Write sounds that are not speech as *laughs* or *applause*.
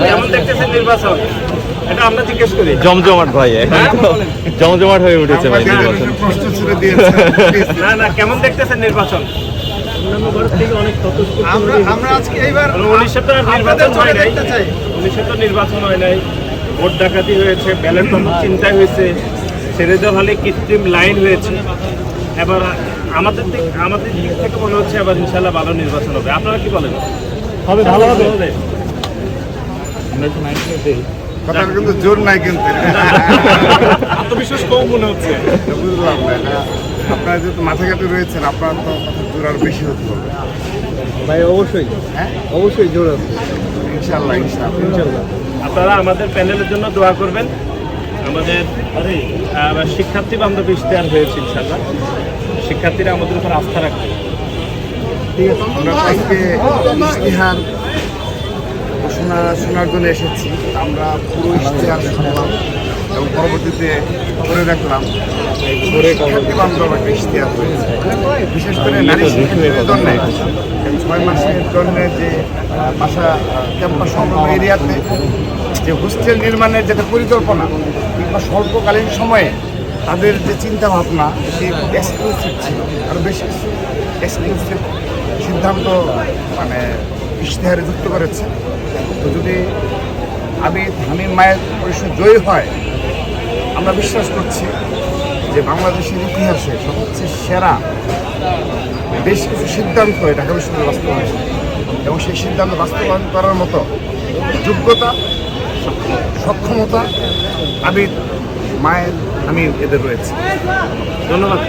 কেমন দেখতেছেন নির্বাচন। এটা আমরা জিজ্ঞেস করি। জমজমাট ভাই হ্যাঁ, জমজমাট হয়ে উঠেছে ভাই নির্বাচন। প্রশ্ন ছেড়ে দিয়েছে? *laughs* না না কেমন দেখতেছেন নির্বাচন? আমরা আমরা আজকে এইবার উনিশশো তো নির্বাচন হয় নাই। দেখতে তো নির্বাচন হয় নাই। ভোট ডাকাতি হয়েছে ব্যালট পেপার চিন্তায় হয়েছে ছেড়ে দেওয়া হলে কৃত্রিম লাইন হয়েছে। এবার আমাদের দিক আমাদের দিক থেকে মনে হচ্ছে এবার ইনশাল্লাহ ভালো নির্বাচন হবে। আপনারা কি বলেন? হবে। ভালো হবে। কথার কিন্তু। জোর নাই কিন্তু। আত্মবিশ্বাস কম মনে হচ্ছে। বুঝলাম না এটা আপনারা যেহেতু রয়েছেন আপনার তো জোর আর বেশি হতে হবে। ভাই অবশ্যই। হ্যাঁ? অবশ্যই জোর আছে। ইনশাল্লাহ ইনশাল্লাহ আপনারা আমাদের প্যানেলের জন্য দোয়া করবেন। আমাদের শিক্ষার্থী বান্ধব ইশতেহার হয়েছে ইনশাল্লাহ শিক্ষার্থীরা আমাদের উপর আস্থা রাখবে। আমরা আজকে ইশতেহার ঘোষণা শোনার জন্য এসেছি। আমরা পুরো ইশতেহার শুনলাম এবং পরবর্তীতে বান্ধব একটা ইশতেহার হয়েছে বিশেষ করে নারী শিক্ষার্থীদের জন্য ছয় মাসের জন্য যে বাসা ক্যাম্পাস সংলগ্ন এরিয়াতে যে হোস্টেল নির্মাণের যেটা পরিকল্পনা কিংবা স্বল্পকালীন সময়ে তাদের যে চিন্তা ভাবনা সেটি এক্সক্লুসিভ ছিল। আরও বেশি কিছু এক্সক্লুসিভ সিদ্ধান্ত মানে ইশতেহারে যুক্ত করেছে। তো যদি আমি ধামির মায়ের পরিষদ জয়ী হয়, আমরা বিশ্বাস করছি যে বাংলাদেশের ইতিহাসে সবচেয়ে সেরা, বেশ কিছু সিদ্ধান্ত এই ঢাকা বিশ্ববিদ্যালয় বাস্তবায়ন এবং সেই সিদ্ধান্ত বাস্তবায়ন করার মতো যোগ্যতা, সক্ষমতা আবির মায়ের আমি এদের রয়েছে। ধন্যবাদ।